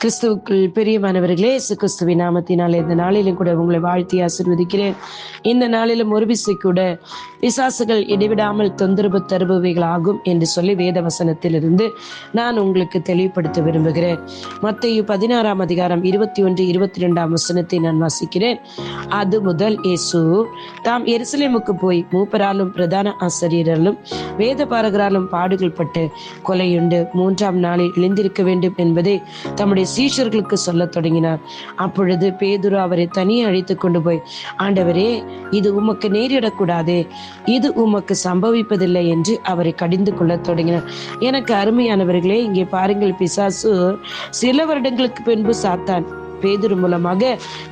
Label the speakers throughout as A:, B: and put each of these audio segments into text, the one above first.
A: கிறிஸ்துவுக்குள் பிரியமானவர்களே இயேசு கிறிஸ்துவின் நாமத்தினாலே இந்த நாளிலும் கூட உங்களை வாழ்த்தி ஆசிர்வதிக்கிறேன். இந்த நாளிலும் ஒரு கூட பிசாசுகள் இடைவிடாமல் தொந்தரவு தருபவைகளாகும் என்று சொல்லி வேத வசனத்திலிருந்து நான் உங்களுக்கு தெளிவுபடுத்த விரும்புகிறேன். மத்தையு பதினாறாம் அதிகாரம் இருபத்தி ஒன்று இருபத்தி ரெண்டாம் வசனத்தை நான் வாசிக்கிறேன். அது முதல் இயேசு தாம் எருசலேமுக்கு போய் மூப்பராலும் பிரதான ஆசிரியராலும் வேத பாரகராலும் பாடுகள் பட்டு கொலையுண்டு மூன்றாம் நாளில் எழுந்திருக்க வேண்டும் என்பதை தம்முடைய சீஷர்களுக்கு சொல்லத் தொடங்கினார். அப்பொழுது பேதுரு அவரை தனியே அழைத்து கொண்டு போய் ஆண்டவரே இது உமக்கு நேரிடக்கூடாதே. இது உமக்கு சம்பவிப்பதில்லை என்று அவரை கடிந்து கொள்ளத் தொடங்கினார். எனக்கு அருமையானவர்களே இங்கே பாருங்கள் பிசாசு சில வருடங்களுக்கு பின்பு சாத்தான். பேதுரு மூலமாக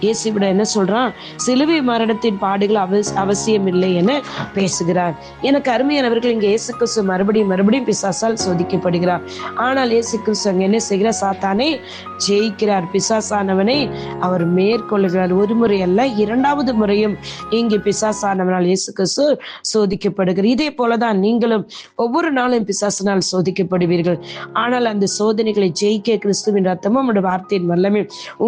A: இயேசுவிட என்ன சொல்றான்? சிலுவை மரணத்தின் பாடுகள் அவ அவசியம் இல்லை என பேசுகிறார். எனக்கு அருமையானவர்கள் இங்கே இயேசு கிறிஸ்து மறுபடியும் மறுபடியும் பிசாசால் சோதிக்கப்படுகிறார். ஆனால் இயேசு கிறிஸ்து அங்கே என்ன செய்கிறார்? சாத்தானே ஜெயிக்கிறார். பிசாசானவனை அவர் மேற்கொள்கிறார். ஒரு முறை அல்ல இரண்டாவது முறையும் இங்கே பிசாசானவனால் இயேசு கிறிஸ்து சோதிக்கப்படுகிறார். இதே போலதான் நீங்களும் ஒவ்வொரு நாளும் பிசாசனால் சோதிக்கப்படுவீர்கள். ஆனால் அந்த சோதனைகளை ஜெயிக்க கிறிஸ்துவின் ரத்தமும் வார்த்தையின் வல்லமே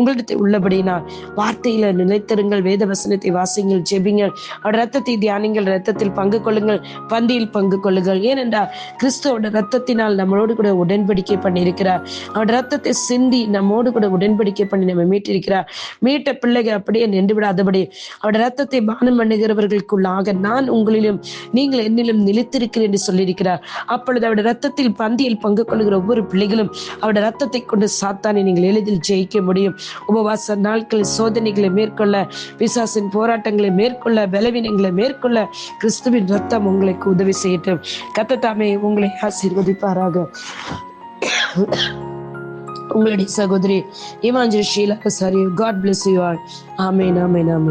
A: உங்களிடத்தில் உள்ளபடினால் வார்த்தையில நிலைத்திருங்கள் வேத வசனத்தை வாசிங்கள் ஜெபிங்கள். அவர் ரத்தத்தை தியானிங்கள் ரத்தத்தில் பங்கு கொள்ளுங்கள் பந்தியில் பங்கு கொள்ளுங்கள். ஏனென்றால் கிறிஸ்துவோட ரத்தத்தினால் நம்மளோடு கூட உடன்படிக்கை பண்ணியிருக்கிறார். அவர் ரத்தத்தை சிந்தி நம்மோடு கூட உடன்படிக்கை பண்ணி நம்ம மீட்டிருக்கிறார். மீட்ட பிள்ளைகள் அப்படியே நின்று விடாதபடி அவருடைய ரத்தத்தை பானம் பண்ணுகிறவர்களுக்குள்ளாக நான் உங்களிலும் நீங்கள் என்னிலும் நிலைத்திருக்கிறேன் என்று சொல்லியிருக்கிறார். அப்பொழுது அவருடைய ரத்தத்தில் பந்தியில் பங்கு கொள்ளுகிற ஒவ்வொரு பிள்ளைகளும் அவருடைய ரத்தத்தை கொண்டு சாத்தானை நீங்கள் எளிதில் ஜெயிக்க முடியும். உபவாச நாட்களில் சோதனைகளை மேற்கொள்ள பிசாசின் போராட்டங்களை மேற்கொள்ள பலவீனங்களை மேற்கொள்ள கிறிஸ்துவின் ரத்தம் உங்களுக்கு உதவி செய்யட்டும். கத்தத்தாமே உங்களை ஆசீர்வதிப்பாராக. உங்களுடைய சகோதரி Imanchal Sheela sorry God bless you all ஆமேன் ஆமேன் ஆமேன்.